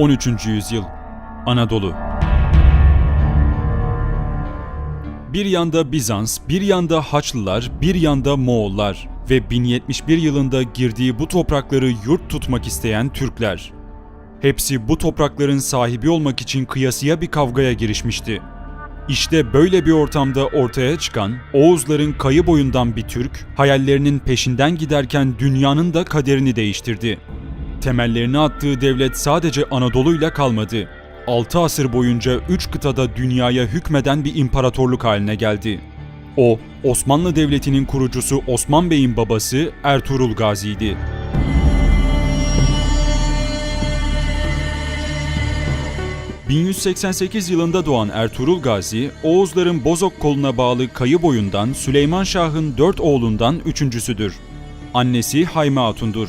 13. yüzyıl Anadolu Bir yanda Bizans, bir yanda Haçlılar, bir yanda Moğollar ve 1071 yılında girdiği bu toprakları yurt tutmak isteyen Türkler. Hepsi bu toprakların sahibi olmak için kıyasıya bir kavgaya girişmişti. İşte böyle bir ortamda ortaya çıkan Oğuzların kayı boyundan bir Türk, hayallerinin peşinden giderken dünyanın da kaderini değiştirdi. Temellerini attığı devlet sadece Anadolu'yla kalmadı. 6 asır boyunca 3 kıtada dünyaya hükmeden bir imparatorluk haline geldi. O, Osmanlı Devleti'nin kurucusu Osman Bey'in babası Ertuğrul Gazi'ydi. ...1188 yılında doğan Ertuğrul Gazi, Oğuzların Bozok koluna bağlı kayı boyundan Süleyman Şah'ın dört oğlundan üçüncüsüdür. Annesi Hayme Hatun'dur.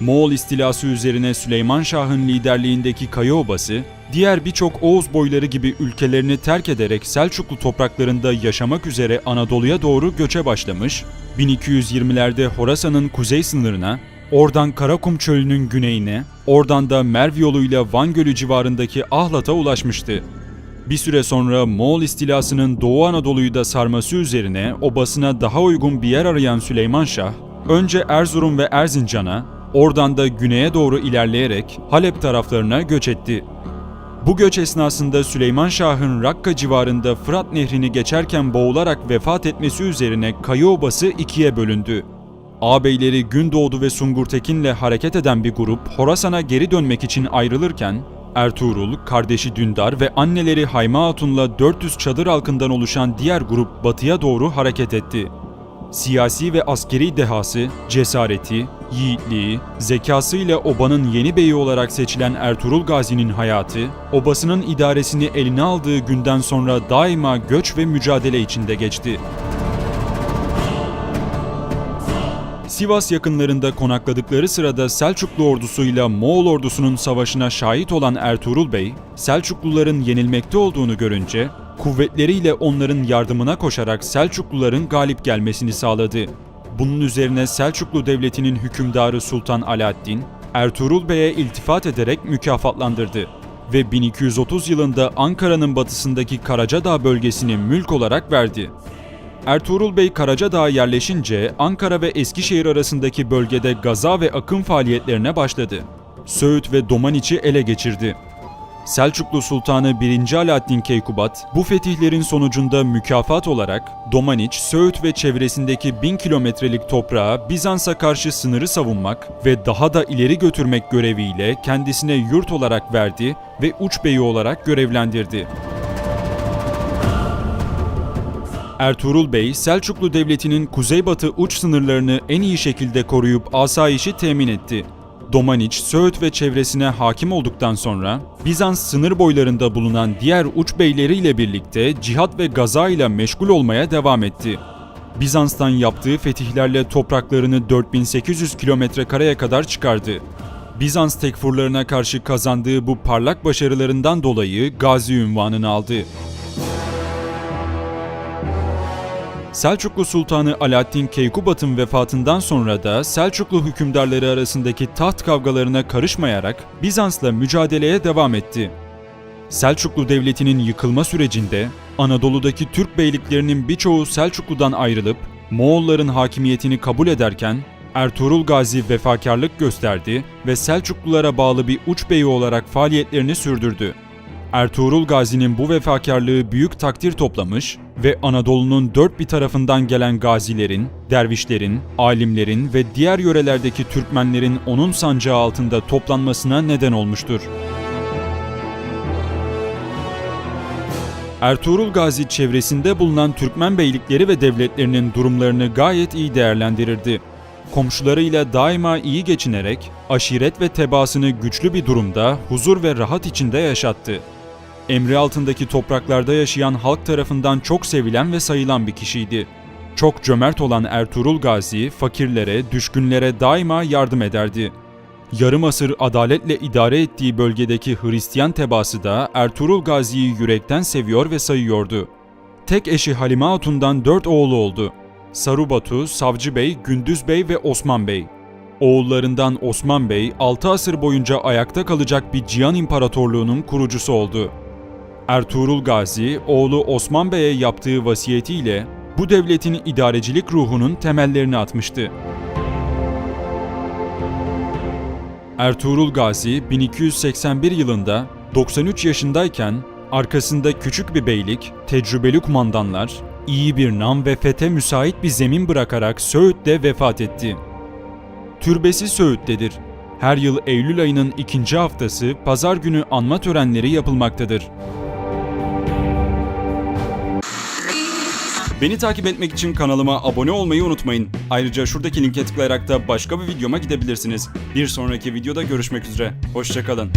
Moğol istilası üzerine Süleyman Şah'ın liderliğindeki Kayı Obası, diğer birçok Oğuz boyları gibi ülkelerini terk ederek Selçuklu topraklarında yaşamak üzere Anadolu'ya doğru göçe başlamış, 1220'lerde Horasan'ın kuzey sınırına, oradan Karakum çölünün güneyine, oradan da Merv yoluyla Van Gölü civarındaki Ahlat'a ulaşmıştı. Bir süre sonra Moğol istilasının Doğu Anadolu'yu da sarması üzerine obasına daha uygun bir yer arayan Süleyman Şah, önce Erzurum ve Erzincan'a, oradan da güneye doğru ilerleyerek Halep taraflarına göç etti. Bu göç esnasında Süleyman Şah'ın Rakka civarında Fırat Nehri'ni geçerken boğularak vefat etmesi üzerine Kayı Obası ikiye bölündü. Ağabeyleri Gündoğdu ve Sungurtekin'le hareket eden bir grup Horasan'a geri dönmek için ayrılırken, Ertuğrul, kardeşi Dündar ve anneleri Hayma Hatun'la 400 çadır halkından oluşan diğer grup batıya doğru hareket etti. Siyasi ve askeri dehası, cesareti, yiğitliği, zekasıyla obanın yeni beyi olarak seçilen Ertuğrul Gazi'nin hayatı, obasının idaresini eline aldığı günden sonra daima göç ve mücadele içinde geçti. Sivas yakınlarında konakladıkları sırada Selçuklu ordusuyla Moğol ordusunun savaşına şahit olan Ertuğrul Bey, Selçukluların yenilmekte olduğunu görünce, kuvvetleriyle onların yardımına koşarak Selçukluların galip gelmesini sağladı. Bunun üzerine Selçuklu Devleti'nin hükümdarı Sultan Alaaddin, Ertuğrul Bey'e iltifat ederek mükafatlandırdı ve 1230 yılında Ankara'nın batısındaki Karacadağ bölgesini mülk olarak verdi. Ertuğrul Bey Karacadağ'a yerleşince Ankara ve Eskişehir arasındaki bölgede gaza ve akım faaliyetlerine başladı. Söğüt ve Domaniç'i ele geçirdi. Selçuklu Sultanı 1. Alaaddin Keykubat bu fetihlerin sonucunda mükafat olarak Domaniç, Söğüt ve çevresindeki 1000 kilometrelik toprağa Bizans'a karşı sınırı savunmak ve daha da ileri götürmek göreviyle kendisine yurt olarak verdi ve uç beyi olarak görevlendirdi. Ertuğrul Bey, Selçuklu Devleti'nin kuzeybatı uç sınırlarını en iyi şekilde koruyup asayişi temin etti. Domaniç, Söğüt ve çevresine hakim olduktan sonra Bizans sınır boylarında bulunan diğer uç beyleriyle birlikte cihat ve gaza ile meşgul olmaya devam etti. Bizans'tan yaptığı fetihlerle topraklarını 4800 kilometre kareye kadar çıkardı. Bizans tekfurlarına karşı kazandığı bu parlak başarılarından dolayı Gazi ünvanını aldı. Selçuklu Sultanı Alaaddin Keykubat'ın vefatından sonra da Selçuklu hükümdarları arasındaki taht kavgalarına karışmayarak Bizans'la mücadeleye devam etti. Selçuklu Devleti'nin yıkılma sürecinde Anadolu'daki Türk beyliklerinin birçoğu Selçuklu'dan ayrılıp Moğolların hakimiyetini kabul ederken Ertuğrul Gazi vefakarlık gösterdi ve Selçuklulara bağlı bir uç beyi olarak faaliyetlerini sürdürdü. Ertuğrul Gazi'nin bu vefakarlığı büyük takdir toplamış ve Anadolu'nun dört bir tarafından gelen gazilerin, dervişlerin, alimlerin ve diğer yörelerdeki Türkmenlerin onun sancağı altında toplanmasına neden olmuştur. Ertuğrul Gazi çevresinde bulunan Türkmen beylikleri ve devletlerinin durumlarını gayet iyi değerlendirirdi. Komşularıyla daima iyi geçinerek aşiret ve tebaasını güçlü bir durumda huzur ve rahat içinde yaşattı. Emri altındaki topraklarda yaşayan halk tarafından çok sevilen ve sayılan bir kişiydi. Çok cömert olan Ertuğrul Gazi, fakirlere, düşkünlere daima yardım ederdi. Yarım asır adaletle idare ettiği bölgedeki Hristiyan tebaası da Ertuğrul Gazi'yi yürekten seviyor ve sayıyordu. Tek eşi Halime Hatun'dan dört oğlu oldu. Sarubatu, Savcı Bey, Gündüz Bey ve Osman Bey. Oğullarından Osman Bey 6 asır boyunca ayakta kalacak bir Cihan İmparatorluğu'nun kurucusu oldu. Ertuğrul Gazi, oğlu Osman Bey'e yaptığı vasiyetiyle bu devletin idarecilik ruhunun temellerini atmıştı. Ertuğrul Gazi 1281 yılında 93 yaşındayken arkasında küçük bir beylik, tecrübeli kumandanlar, iyi bir nam ve fethe müsait bir zemin bırakarak Söğüt'te vefat etti. Türbesi Söğüt'tedir. Her yıl Eylül ayının ikinci haftası pazar günü anma törenleri yapılmaktadır. Beni takip etmek için kanalıma abone olmayı unutmayın. Ayrıca şuradaki linke tıklayarak da başka bir videoma gidebilirsiniz. Bir sonraki videoda görüşmek üzere. Hoşçakalın.